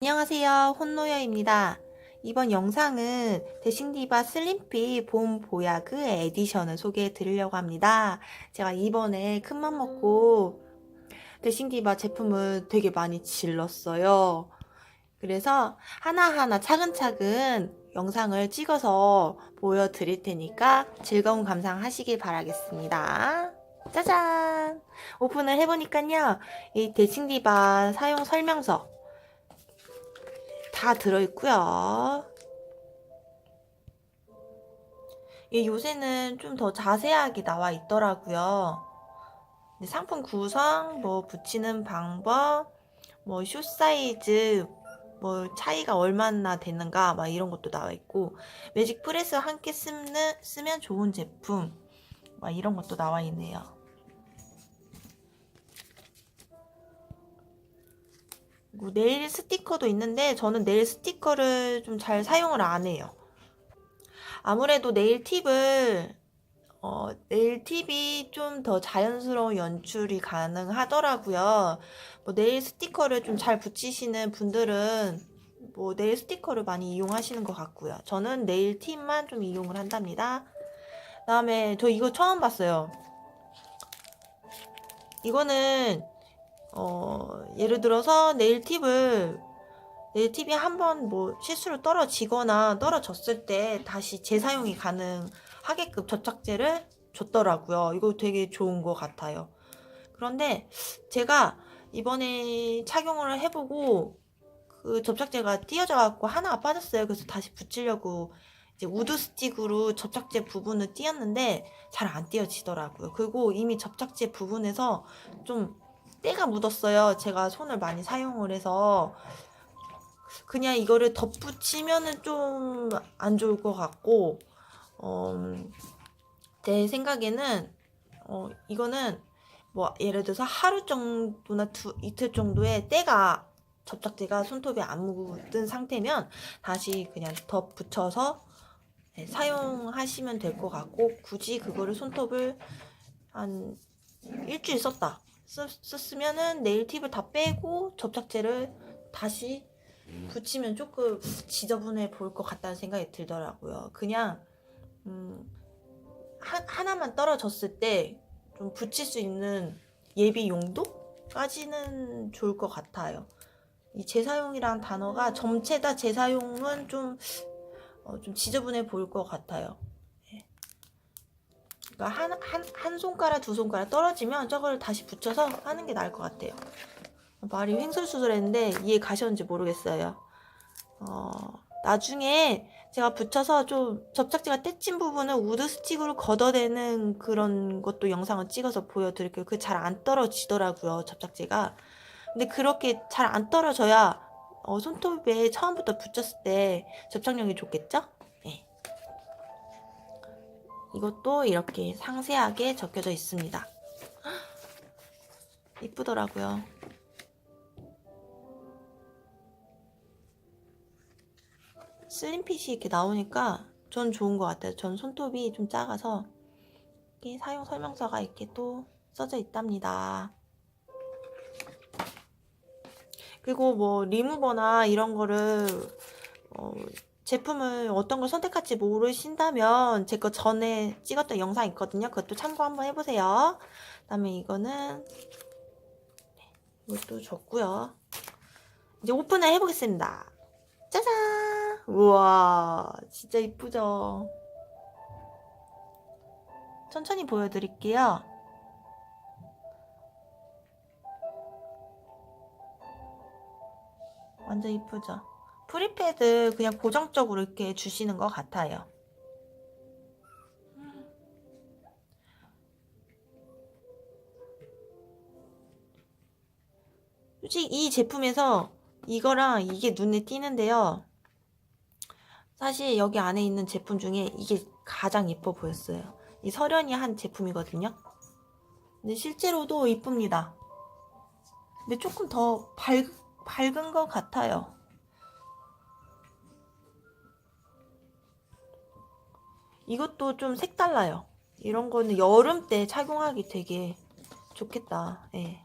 안녕하세요. 혼노여입니다. 이번 영상은 데싱디바 슬림피 봄 보야그 에디션을 소개해 드리려고 합니다. 제가 이번에 큰맘 먹고 데싱디바 제품을 되게 많이 질렀어요. 그래서 하나하나 차근차근 영상을 찍어서 보여드릴 테니까 즐거운 감상 하시길 바라겠습니다. 짜잔! 오픈을 해보니까요. 이 데싱디바 사용 설명서 다 들어있고요. 이 요새는 좀 더 자세하게 나와 있더라고요. 네, 상품 구성, 뭐 붙이는 방법, 뭐 숏 사이즈, 뭐 차이가 얼마나 되는가, 막 이런 것도 나와 있고, 매직 프레스 함께 쓰는, 쓰면 좋은 제품, 막 이런 것도 나와 있네요. 그리고 네일 스티커도 있는데 저는 네일 스티커를 좀 잘 사용을 안 해요. 아무래도 네일 팁을 어, 네일 팁이 좀 더 자연스러운 연출이 가능하더라고요. 뭐 네일 스티커를 좀 잘 붙이시는 분들은 뭐 네일 스티커를 많이 이용하시는 것 같고요. 저는 네일 팁만 좀 이용을 한답니다. 그다음에 저 이거 처음 봤어요. 이거는 어, 예를 들어서 네일 팁을 네일 팁이 한번 뭐 실수로 떨어지거나 떨어졌을 때 다시 재사용이 가능하게끔 접착제를 줬더라고요. 이거 되게 좋은 것 같아요. 그런데 제가 이번에 착용을 해보고 그 접착제가 띄어져 갖고 하나가 빠졌어요. 그래서 다시 붙이려고 이제 우드 스틱으로 접착제 부분을 띄었는데 잘 안 띄어지더라고요. 그리고 이미 접착제 부분에서 좀 때가 묻었어요. 제가 손을 많이 사용을 해서 그냥 이거를 덧붙이면은 좀 안 좋을 것 같고 어, 제 생각에는 어, 이거는 뭐 예를 들어서 하루 정도나 두 이틀 정도의 때가 접착제가 손톱에 안 묻은 상태면 다시 그냥 덧붙여서 네, 사용하시면 될 것 같고 굳이 그거를 손톱을 한 일주일 썼다 썼, 썼으면은 네일 팁을 다 빼고 접착제를 다시 붙이면 조금 지저분해 보일 것 같다는 생각이 들더라고요. 그냥 음, 하, 하나만 떨어졌을 때 좀 붙일 수 있는 예비 용도까지는 좋을 것 같아요. 이 재사용이란 단어가 전체 다 재사용은 좀, 어, 좀 지저분해 보일 것 같아요. 그러니까 한, 한, 한 손가락, 두 손가락 떨어지면 저걸 다시 붙여서 하는 게 나을 것 같아요. 말이 횡설수설했는데 이해 가셨는지 모르겠어요. 어, 나중에 제가 붙여서 좀 접착제가 떼친 부분을 우드 스틱으로 걷어내는 그런 것도 영상을 찍어서 보여드릴게요. 그게 잘안 떨어지더라고요, 접착제가. 근데 그렇게 잘 안 떨어져야 어, 손톱에 처음부터 붙였을 때 접착력이 좋겠죠? 이것도 이렇게 상세하게 적혀져 있습니다. 이쁘더라고요. 슬림핏이 이렇게 나오니까 전 좋은 것 같아요. 전 손톱이 좀 작아서 이렇게 사용 설명서가 이렇게 또 써져 있답니다. 그리고 뭐 리무버나 이런 거를 어, 제품을 어떤 걸 선택할지 모르신다면 제 거 전에 찍었던 영상 있거든요. 그것도 참고 한번 해보세요. 그 다음에 이거는 네, 이것도 줬고요. 이제 오픈을 해보겠습니다. 짜잔! 우와 진짜 이쁘죠? 천천히 보여드릴게요. 완전 이쁘죠? 프리패드 그냥 고정적으로 이렇게 주시는 것 같아요. 솔직히 이 제품에서 이거랑 이게 눈에 띄는데요. 사실 여기 안에 있는 제품 중에 이게 가장 예뻐 보였어요. 이 설현이 한 제품이거든요. 근데 실제로도 이쁩니다. 근데 조금 더 밝, 밝은 것 같아요. 이것도 좀 색달라요. 이런 거는 여름 때 착용하기 되게 좋겠다. 예.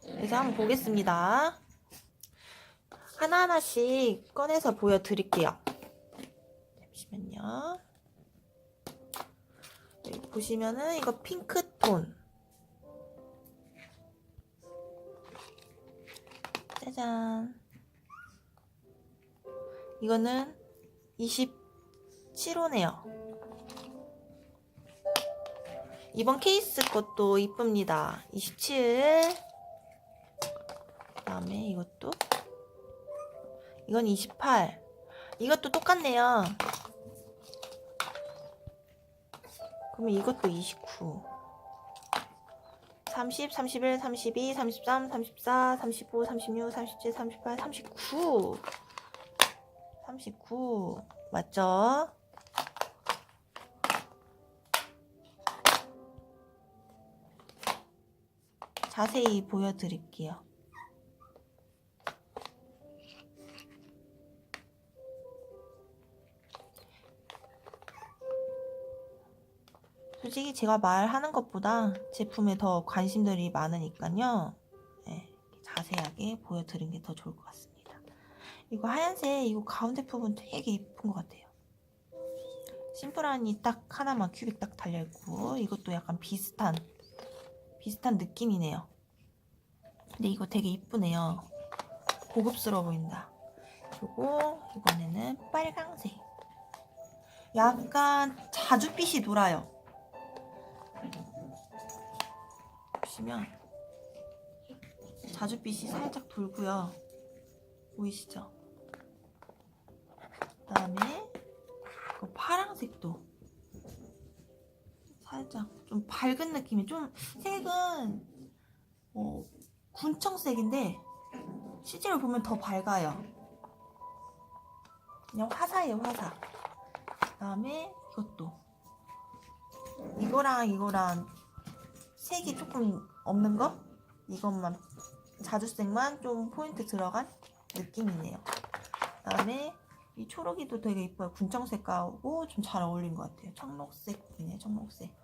그래서 한번 보겠습니다. 하나하나씩 꺼내서 보여드릴게요. 잠시만요. 보시면은 이거 핑크톤. 짜잔. 이거는 27호네요. 이번 케이스 것도 이쁩니다. 27. 그 다음에 이것도 이건 28. 이것도 똑같네요. 그러면 이것도 29. 30, 31, 32, 33, 34, 35, 36, 37, 38, 39. 39. 맞죠? 자세히 보여드릴게요. 솔직히 제가 말하는 것보다 제품에 더 관심들이 많으니까요. 네, 자세하게 보여드리는 게더 좋을 것 같습니다. 이거 하얀색 이거 가운데 부분 되게 예쁜 것 같아요. 심플하니 딱 하나만 큐빅 딱 달려있고 이것도 약간 비슷한 비슷한 느낌이네요. 근데 이거 되게 이쁘네요. 고급스러워 보인다. 그리고 이번에는 빨강색. 약간 자줏빛이 돌아요. 보시면 자줏빛이 살짝 돌고요. 보이시죠? 그 다음에 그 파랑색도 살짝 좀 밝은 느낌이 좀 색은 어, 군청색인데 실제로 보면 더 밝아요. 그냥 화사예요 화사. 그 다음에 이것도 이거랑 이거랑 색이 조금 없는 거 이것만 자주색만 좀 포인트 들어간 느낌이네요. 그 다음에 이 초록이도 되게 이뻐요. 군청색하고 좀 잘 어울린 것 같아요. 청록색이네, 청록색.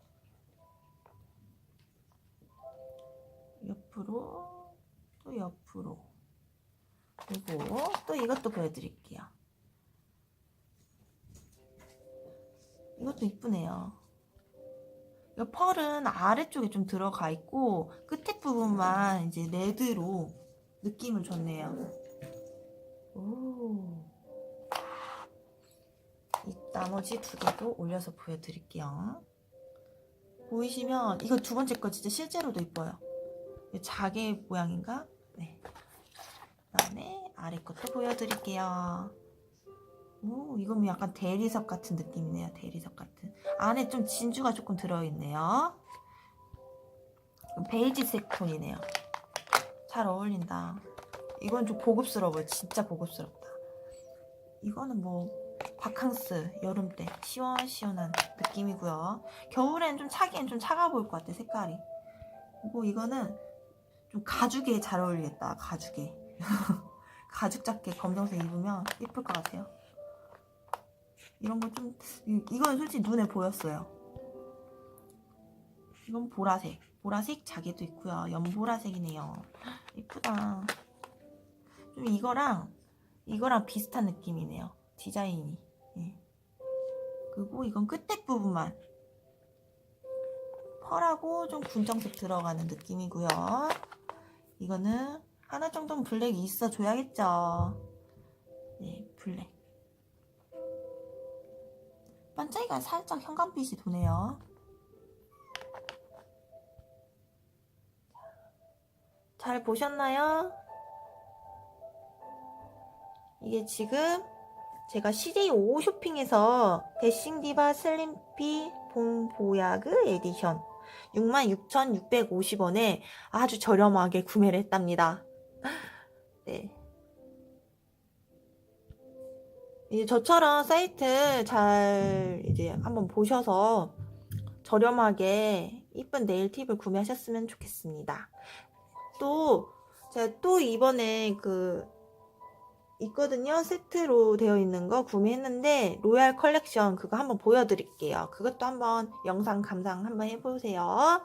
옆으로 또 옆으로 그리고 또 이것도 보여드릴게요. 이것도 이쁘네요. 이 펄은 아래쪽에 좀 들어가 있고 끝에 부분만 이제 레드로 느낌을 줬네요. 오. 이 나머지 두 개도 올려서 보여드릴게요. 보이시면 이거 두 번째 거 진짜 실제로도 이뻐요. 이 자개 모양인가? 네. 그다음에 아래 것도 보여드릴게요. 오, 이건 약간 대리석 같은 느낌이네요. 대리석 같은. 안에 좀 진주가 조금 들어있네요. 베이지색 톤이네요. 잘 어울린다. 이건 좀 고급스러워요. 진짜 고급스럽다. 이거는 뭐 바캉스 여름 때 시원시원한 느낌이고요. 겨울엔 좀 차기엔 좀 차가 보일 것 같아 색깔이. 그리고 이거는 좀 가죽에 잘 어울리겠다. 가죽에. 가죽 자켓 검정색 입으면 예쁠 것 같아요. 이런 거 좀 이건 솔직히 눈에 보였어요. 이건 보라색. 보라색 자개도 있고요. 연보라색이네요. 예쁘다. 좀 이거랑 이거랑 비슷한 느낌이네요. 디자인이. 예. 그리고 이건 끝에 부분만 펄하고 좀 군정색 들어가는 느낌이고요. 이거는 하나 정도는 블랙이 있어 줘야겠죠. 네, 블랙. 반짝이가 살짝 현관빛이 도네요. 잘 보셨나요? 이게 지금 제가 CJ 5 쇼핑에서 데싱디바 슬림피 봄 보야그 에디션 66,650원에 아주 저렴하게 구매를 했답니다. 네. 이제 저처럼 사이트 잘 이제 한번 보셔서 저렴하게 이쁜 네일 팁을 구매하셨으면 좋겠습니다. 또 제가 또 이번에 그 있거든요. 세트로 되어 있는 거 구매했는데 로얄 컬렉션 그거 한번 보여드릴게요. 그것도 한번 영상 감상 한번 해보세요.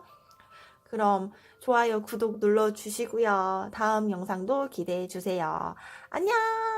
그럼 좋아요, 구독 눌러주시고요. 다음 영상도 기대해주세요. 안녕!